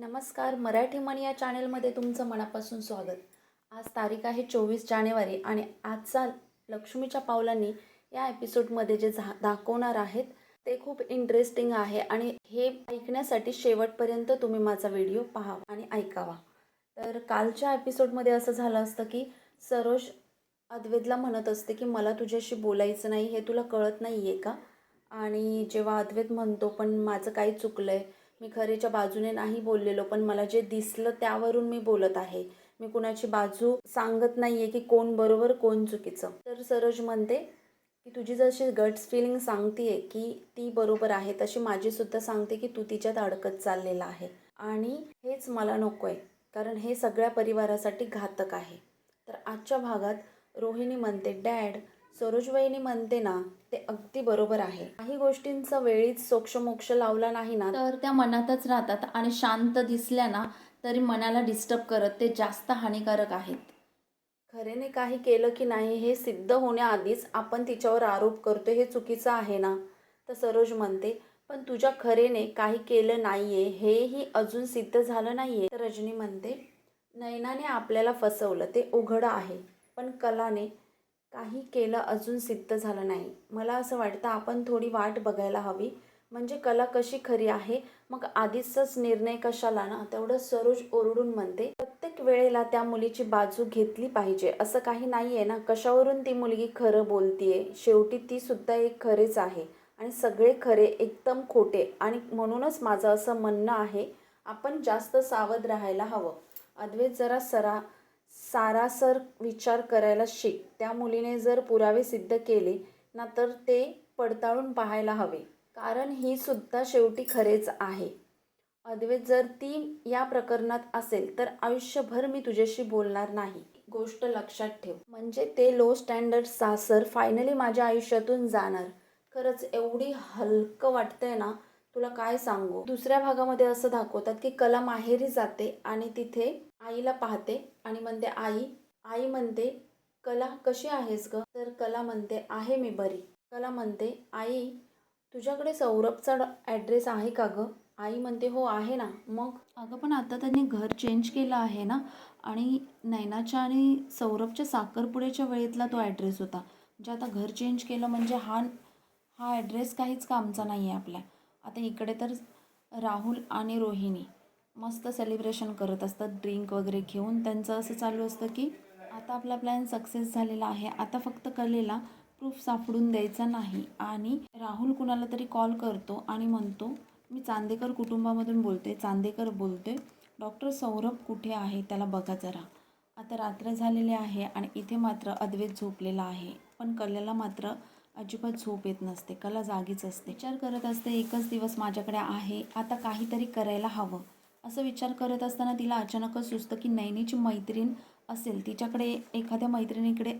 नमस्कार मराठी मन या चॅनेलमध्ये तुमचं मनापासून स्वागत. आज तारीख आहे चोवीस जानेवारी आणि आजचा लक्ष्मीच्या पावलांनी या एपिसोडमध्ये जे झा दाखवणार आहेत ते खूप इंटरेस्टिंग आहे आणि हे ऐकण्यासाठी शेवटपर्यंत तुम्ही माझा व्हिडिओ पहा आणि ऐकावा. तर कालच्या एपिसोडमध्ये असं झालं असतं की सरोज अद्वैतला म्हणत असते की मला तुझ्याशी बोलायचं नाही हे तुला कळत नाही आहे का? आणि जेव्हा अद्वैत म्हणतो पण माझं काही चुकलं आहे मी खरेच्या बाजूने नाही बोललेलो पण मला जे दिसलं त्यावरून मी बोलत आहे. मी कुणाची बाजू सांगत नाही आहे की कोण बरोबर कोण चुकीचं. तर सरोज म्हणते की तुझी जशी गट्स फिलिंग सांगते की ती बरोबर आहे तशी माझीसुद्धा सांगते की तू तिच्यात अडकत चाललेला आहे. आणि हेच मला नको आहे कारण हे सगळ्या परिवारासाठी घातक आहे. तर आजच्या भागात रोहिणी म्हणते डॅड सरोजवहिनी म्हणते ना ते अगदी बरोबर आहे. काही गोष्टींचा वेळीच सोक्षमोक्ष लावला नाही ना तर त्या मनातच राहतात आणि शांत दिसल्या ना तरी मनाला डिस्टर्ब करत ते जास्त हानिकारक आहेत. खरेने काही केलं की नाही हे सिद्ध होण्याआधीच आपण तिच्यावर आरोप करतो हे चुकीचं आहे ना? तर सरोज म्हणते पण तुझ्या खरेने काही केलं नाही आहे हेही अजून सिद्ध झालं नाही आहे तर रजनी म्हणते नयनाने आपल्याला फसवलं ते उघड आहे. पण कलाने काही केलं अजून सिद्ध झालं नाही. मला असं वाटतं आपण थोडी वाट बघायला हवी. म्हणजे कला कशी खरी आहे? मग आधीचाच निर्णय कशाला ना? तेवढं सरोज ओरडून म्हणते प्रत्येक वेळेला त्या मुलीची बाजू घेतली पाहिजे. असं काही नाही आहे ना? कशावरून ती मुलगी खरं बोलतीये? शेवटी ती सुद्धा एक खरेच आहे. आणि सगळे खरे एकदम खोटे. आणि म्हणूनच माझं असं म्हणणं आहे आपण जास्त सावध राहायला हवं. अद्वैत जरा सरा सारासर विचार करायला शिक. त्या मुलीने जर पुरावे सिद्ध केले ना तर ते पडताळून पाहायला हवे. कारण ही सुद्धा शेवटी खरेच आहे. अद्वैत जर ती या प्रकरणात असेल तर आयुष्यभर मी तुझ्याशी बोलणार नाही. गोष्ट लक्षात ठेव. म्हणजे ते लो स्टँडर्ड सासर फायनली माझ्या आयुष्यातून जाणार. खरंच एवढी हलकं वाटतंय ना तुला काय सांगू? दुसऱ्या भागामध्ये असं दाखवतात की कला माहेरी जाते आणि तिथे आईला पाहते आणि म्हणते आई आई म्हणते कला कशी आहेस ग? तर कला म्हणते आहे मी बरी. कला म्हणते आई तुझ्याकडे सौरभचा ॲड्रेस आहे का गं? आई म्हणते हो आहे ना. मग अगं पण आता त्यांनी घर चेंज केलं आहे ना? आणि नैनाच्या आणि सौरभच्या साखरपुड्याच्या वेळेतला तो ॲड्रेस होता. म्हणजे आता घर चेंज केलं म्हणजे हा हा ॲड्रेस काहीच कामचा नाही आहे आपल्या. आता इकडे तर राहुल आणि रोहिणी. मस्त सेलिब्रेशन करत असतात. ड्रिंक वगैरे घेऊन. त्यांचं असं चालू असतं की आता आपला प्लॅन सक्सेस झालेला आहे. आता फक्त कलेला प्रूफ सापडून द्यायचा नाही. आणि राहुल कुणाला तरी कॉल करतो आणि म्हणतो मी चांदेकर कुटुंबामधून बोलते. चांदेकर बोलते डॉक्टर सौरभ कुठे आहे? त्याला बघा जरा. आता रात्र झालेली आहे आणि इथे मात्र अद्वैत झोपलेला आहे. पण कलेला मात्र अजिबात झोप येत नसते. कला जागीच असते. विचार करत असते एकच दिवस माझ्याकडे आहे. आता काहीतरी करायला हवं. असं विचार करत असताना तिला अचानकच सुचतं की नैनीची मैत्रीण असेल. तिच्याकडे एखाद्या मैत्रिणीकडे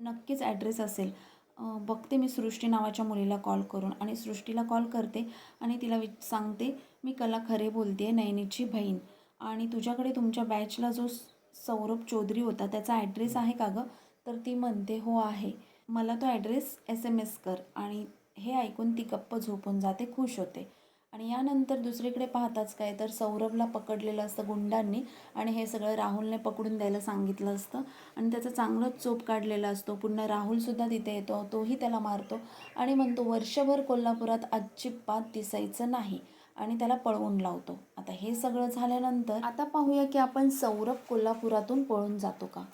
नक्कीच ॲड्रेस असेल. बघते मी सृष्टी नावाच्या मुलीला कॉल करून आणि सृष्टीला कॉल करते आणि तिला वि सांगते मी कला खरे बोलते आहे नैनीची बहीण. आणि तुझ्याकडे तुमच्या बॅचला जो सौरभ चौधरी होता त्याचा ॲड्रेस आहे का गं? तर ती म्हणते हो आहे. मला तो ॲड्रेस एस एम एस कर. आणि हे ऐकून ती गप्प झोपून जाते खुश होते. आणि यानंतर दुसरीकडे पाहताच काय तर सौरभला पकडलेलं असतं गुंडांनी आणि हे सगळं राहुलने पकडून द्यायला सांगितलं असतं. आणि त्याचा चांगलाच चोप काढलेला असतो. पुन्हा राहुलसुद्धा तिथे येतो. तोही त्याला मारतो. आणि म्हणतो वर्षभर कोल्हापुरात अजिबात दिसायचं नाही. आणि त्याला पळवून लावतो. आता हे सगळं झाल्यानंतर आता पाहूया की आपण सौरभ कोल्हापुरातून पळून जातो का?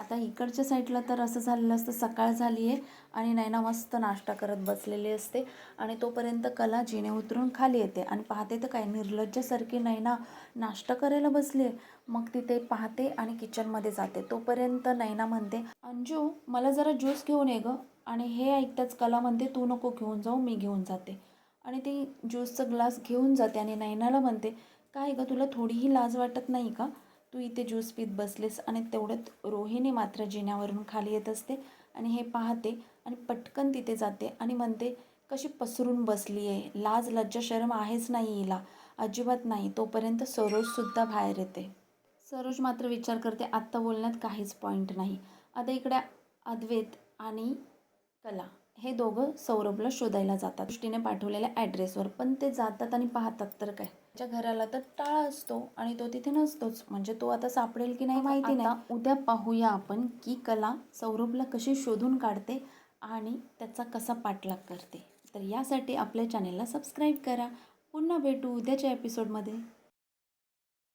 आता इकडच्या साईडला तर असं झालेलं असतं सकाळ झाली आहे आणि नैना मस्त नाश्ता करत बसलेली असते आणि तोपर्यंत कला जिने उतरून खाली येते आणि पाहते तर काय निर्लज्जासारखी नैना नाश्ता करायला बसली आहे. मग तिथे पाहते आणि किचनमध्ये जाते. तोपर्यंत नैना म्हणते अंजू मला जरा ज्यूस घेऊन ये गं आणि हे ऐकताच कला म्हणते तू नको घेऊन जाऊ मी घेऊन जाते. आणि ती ज्यूसचा ग्लास घेऊन जाते आणि नैनाला म्हणते काय गं तुला थोडीही लाज वाटत नाही का? तू इथे ज्यूस पीत बसलेस आणि तेवढ्यात रोहिणी मात्र जिन्यावरून खाली येत असते आणि हे पाहते आणि पटकन तिथे जाते आणि म्हणते कशी पसरून बसली आहे लाज लज्जा शरम आहेच नाही हिला. अजिबात नाही. तोपर्यंत सरोजसुद्धा बाहेर येते. सरोज मात्र विचार करते आत्ता बोलण्यात काहीच पॉईंट नाही. आता इकडे अद्वैत आणि कला. हे दोघं सौरभला शोधायला जातात. दृष्टीने पाठवलेल्या ॲड्रेसवर पण ते जातात आणि पाहतात तर काय? त्याच्या घराला तर टाळा असतो आणि तो तिथे नसतोच. म्हणजे तो आता सापडेल की नाही माहिती नाही. उद्या पाहूया आपण की कला सौरभला कशी शोधून काढते आणि त्याचा कसा पाठलाग करते. तर यासाठी आपल्या चॅनेलला सबस्क्राईब करा. पुन्हा भेटू उद्याच्या एपिसोडमध्ये